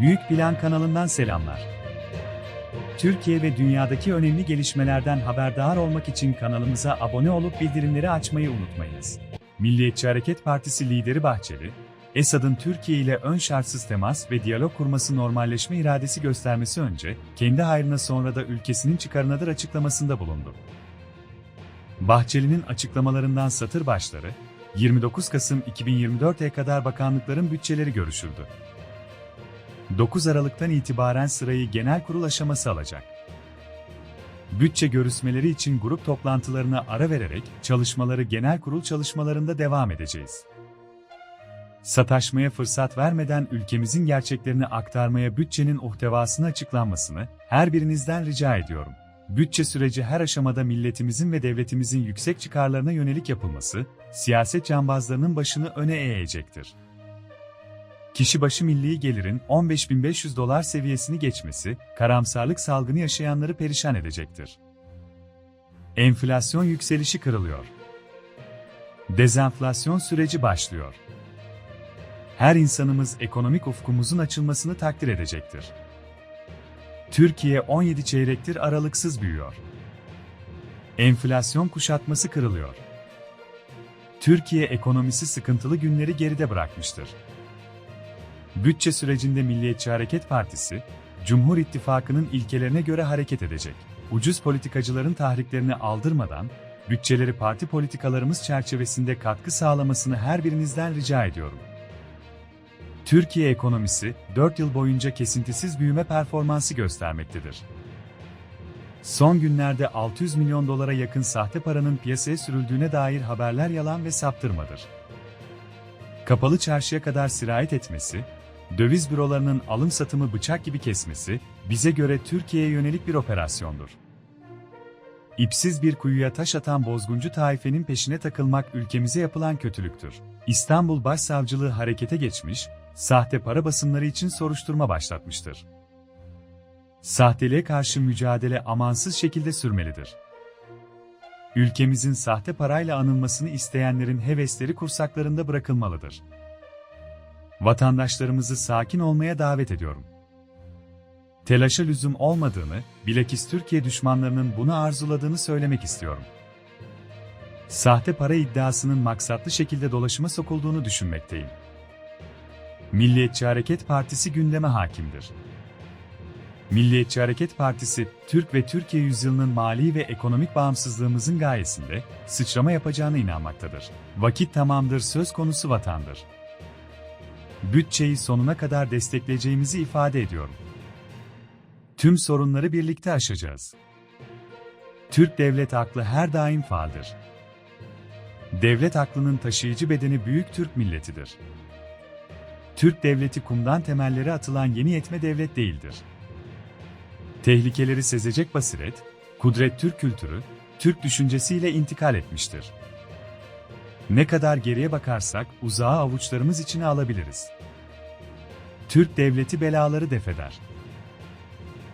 Büyük Plan kanalından selamlar. Türkiye ve dünyadaki önemli gelişmelerden haberdar olmak için kanalımıza abone olup bildirimleri açmayı unutmayınız. Milliyetçi Hareket Partisi lideri Bahçeli, Esad'ın Türkiye ile ön şartsız temas ve diyalog kurması normalleşme iradesi göstermesi önce, kendi hayrına sonra da ülkesinin çıkarınadır açıklamasında bulundu. Bahçeli'nin açıklamalarından satır başları, 29 Kasım 2024'e kadar bakanlıkların bütçeleri görüşüldü. 9 Aralık'tan itibaren sırayı genel kurul aşaması alacak. Bütçe görüşmeleri için grup toplantılarına ara vererek çalışmaları genel kurul çalışmalarında devam edeceğiz. Sataşmaya fırsat vermeden ülkemizin gerçeklerini aktarmaya bütçenin muhtevasını açıklanmasını her birinizden rica ediyorum. Bütçe süreci her aşamada milletimizin ve devletimizin yüksek çıkarlarına yönelik yapılması, siyaset cambazlarının başını öne eğecektir. Kişi başı milli gelirin 15.500 dolar seviyesini geçmesi, karamsarlık salgını yaşayanları perişan edecektir. Enflasyon yükselişi kırılıyor. Dezenflasyon süreci başlıyor. Her insanımız ekonomik ufkumuzun açılmasını takdir edecektir. Türkiye 17 çeyrektir aralıksız büyüyor. Enflasyon kuşatması kırılıyor. Türkiye ekonomisi sıkıntılı günleri geride bırakmıştır. Bütçe sürecinde Milliyetçi Hareket Partisi, Cumhur İttifakı'nın ilkelerine göre hareket edecek. Ucuz politikacıların tahriklerini aldırmadan, bütçeleri parti politikalarımız çerçevesinde katkı sağlamasını her birinizden rica ediyorum. Türkiye ekonomisi 4 yıl boyunca kesintisiz büyüme performansı göstermektedir. Son günlerde 600 milyon dolara yakın sahte paranın piyasaya sürüldüğüne dair haberler yalan ve saptırmadır. Kapalı çarşıya kadar sirayet etmesi, döviz bürolarının alım satımı bıçak gibi kesmesi, bize göre Türkiye'ye yönelik bir operasyondur. İpsiz bir kuyuya taş atan bozguncu taifenin peşine takılmak ülkemize yapılan kötülüktür. İstanbul Başsavcılığı harekete geçmiş, sahte para basımları için soruşturma başlatmıştır. Sahteliğe karşı mücadele amansız şekilde sürmelidir. Ülkemizin sahte parayla anılmasını isteyenlerin hevesleri kursaklarında bırakılmalıdır. Vatandaşlarımızı sakin olmaya davet ediyorum. Telaşa lüzum olmadığını, bilakis Türkiye düşmanlarının bunu arzuladığını söylemek istiyorum. Sahte para iddiasının maksatlı şekilde dolaşıma sokulduğunu düşünmekteyim. Milliyetçi Hareket Partisi gündeme hakimdir. Milliyetçi Hareket Partisi, Türk ve Türkiye yüzyılının mali ve ekonomik bağımsızlığımızın gayesinde sıçrama yapacağına inanmaktadır. Vakit tamamdır söz konusu vatandır. Bütçeyi sonuna kadar destekleyeceğimizi ifade ediyorum. Tüm sorunları birlikte aşacağız. Türk devlet aklı her daim faaldir. Devlet aklının taşıyıcı bedeni büyük Türk milletidir. Türk devleti kumdan temelleri atılan yeni yetme devlet değildir. Tehlikeleri sezecek basiret, kudret Türk kültürü, Türk düşüncesiyle intikal etmiştir. Ne kadar geriye bakarsak uzağa avuçlarımız içine alabiliriz. Türk devleti belaları defeder.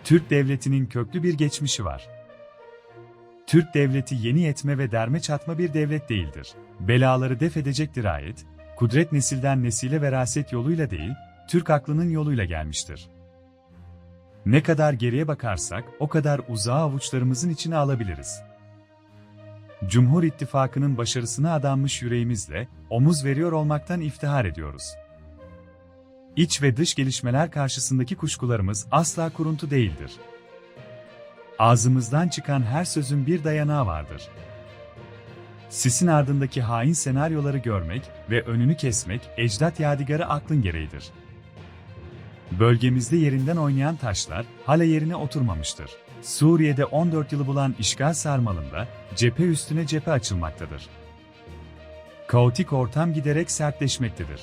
Türk devletinin köklü bir geçmişi var. Türk devleti yeni yetme ve derme çatma bir devlet değildir. Belaları def edecek dirayet, kudret nesilden nesile veraset yoluyla değil, Türk aklının yoluyla gelmiştir. Ne kadar geriye bakarsak o kadar uzağa avuçlarımızın içine alabiliriz. Cumhur İttifakı'nın başarısına adanmış yüreğimizle omuz veriyor olmaktan iftihar ediyoruz. İç ve dış gelişmeler karşısındaki kuşkularımız asla kuruntu değildir. Ağzımızdan çıkan her sözün bir dayanağı vardır. Sisin ardındaki hain senaryoları görmek ve önünü kesmek ecdat yadigarı aklın gereğidir. Bölgemizde yerinden oynayan taşlar hala yerine oturmamıştır. Suriye'de 14 yılı bulan işgal sarmalında cephe üstüne cephe açılmaktadır. Kaotik ortam giderek sertleşmektedir.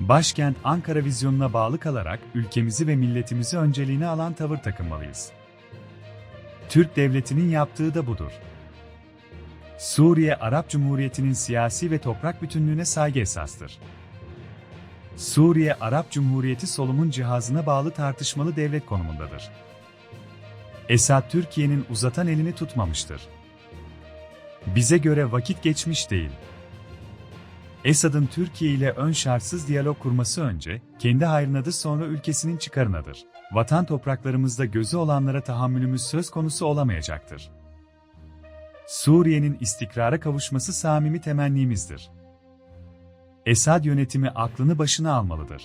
Başkent Ankara vizyonuna bağlı kalarak ülkemizi ve milletimizi önceliğine alan tavır takınmalıyız. Türk devletinin yaptığı da budur. Suriye Arap Cumhuriyeti'nin siyasi ve toprak bütünlüğüne saygı esastır. Suriye Arap Cumhuriyeti solumun cihazına bağlı tartışmalı devlet konumundadır. Esad Türkiye'nin uzatan elini tutmamıştır. Bize göre vakit geçmiş değil. Esad'ın Türkiye ile ön şartsız diyalog kurması önce, kendi hayrınadır sonra ülkesinin çıkarınadır. Vatan topraklarımızda gözü olanlara tahammülümüz söz konusu olamayacaktır. Suriye'nin istikrara kavuşması samimi temennimizdir. Esad yönetimi aklını başına almalıdır.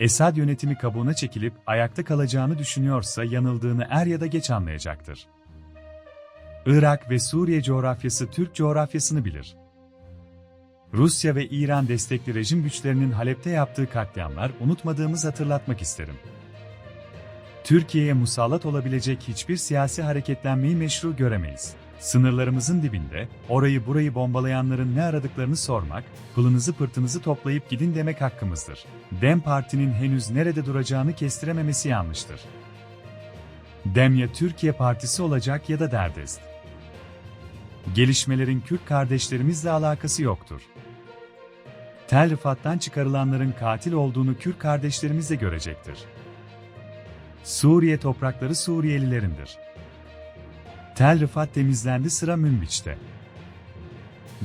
Esad yönetimi kabuğuna çekilip ayakta kalacağını düşünüyorsa yanıldığını er ya da geç anlayacaktır. Irak ve Suriye coğrafyası Türk coğrafyasını bilir. Rusya ve İran destekli rejim güçlerinin Halep'te yaptığı katliamlar unutmadığımız hatırlatmak isterim. Türkiye'ye musallat olabilecek hiçbir siyasi hareketlenmeyi meşru göremeyiz. Sınırlarımızın dibinde, orayı burayı bombalayanların ne aradıklarını sormak, pılınızı pırtınızı toplayıp gidin demek hakkımızdır. Dem Parti'nin henüz nerede duracağını kestirememesi yanlıştır. Dem ya Türkiye Partisi olacak ya da derdest. Gelişmelerin Kürt kardeşlerimizle alakası yoktur. Tel Rifat'tan çıkarılanların katil olduğunu Kürt kardeşlerimiz de görecektir. Suriye toprakları Suriyelilerindir. Tel Rifat temizlendi sıra Münbiç'te.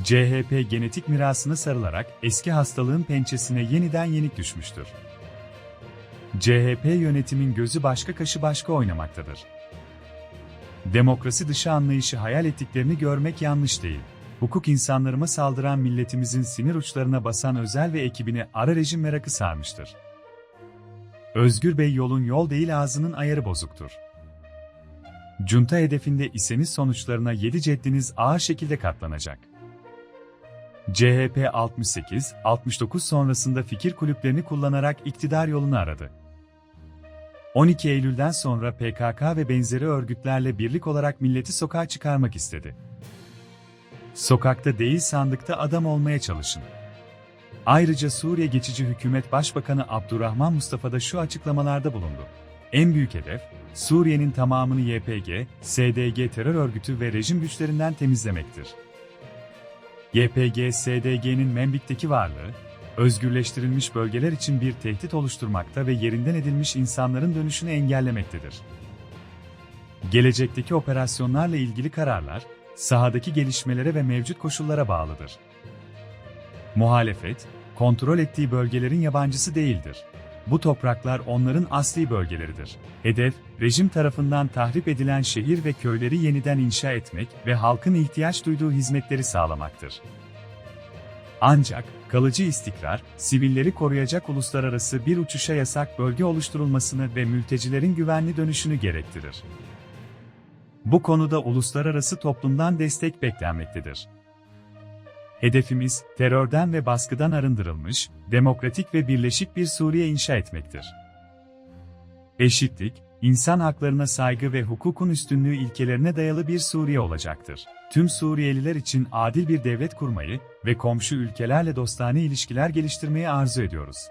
CHP genetik mirasına sarılarak eski hastalığın pençesine yeniden yenik düşmüştür. CHP yönetimin gözü başka kaşı başka oynamaktadır. Demokrasi dışı anlayışı hayal ettiklerini görmek yanlış değil. Hukuk insanlarıma saldıran milletimizin sinir uçlarına basan özel ve ekibini ara rejim merakı sarmıştır. Özgür Bey yolun yol değil ağzının ayarı bozuktur. Junta hedefinde iseniz sonuçlarına 7 ceddiniz ağır şekilde katlanacak. CHP 68, 69 sonrasında fikir kulüplerini kullanarak iktidar yolunu aradı. 12 Eylül'den sonra PKK ve benzeri örgütlerle birlik olarak milleti sokağa çıkarmak istedi. Sokakta değil sandıkta adam olmaya çalışın. Ayrıca Suriye Geçici Hükümet Başbakanı Abdurrahman Mustafa da şu açıklamalarda bulundu. En büyük hedef, Suriye'nin tamamını YPG, SDG terör örgütü ve rejim güçlerinden temizlemektir. YPG, SDG'nin Membik'teki varlığı, özgürleştirilmiş bölgeler için bir tehdit oluşturmakta ve yerinden edilmiş insanların dönüşünü engellemektedir. Gelecekteki operasyonlarla ilgili kararlar, sahadaki gelişmelere ve mevcut koşullara bağlıdır. Muhalefet, kontrol ettiği bölgelerin yabancısı değildir. Bu topraklar onların asli bölgeleridir. Hedef, rejim tarafından tahrip edilen şehir ve köyleri yeniden inşa etmek ve halkın ihtiyaç duyduğu hizmetleri sağlamaktır. Ancak, kalıcı istikrar, sivilleri koruyacak uluslararası bir uçuşa yasak bölge oluşturulmasını ve mültecilerin güvenli dönüşünü gerektirir. Bu konuda uluslararası toplumdan destek beklenmektedir. Hedefimiz, terörden ve baskıdan arındırılmış, demokratik ve birleşik bir Suriye inşa etmektir. Eşitlik, insan haklarına saygı ve hukukun üstünlüğü ilkelerine dayalı bir Suriye olacaktır. Tüm Suriyeliler için adil bir devlet kurmayı ve komşu ülkelerle dostane ilişkiler geliştirmeyi arzu ediyoruz.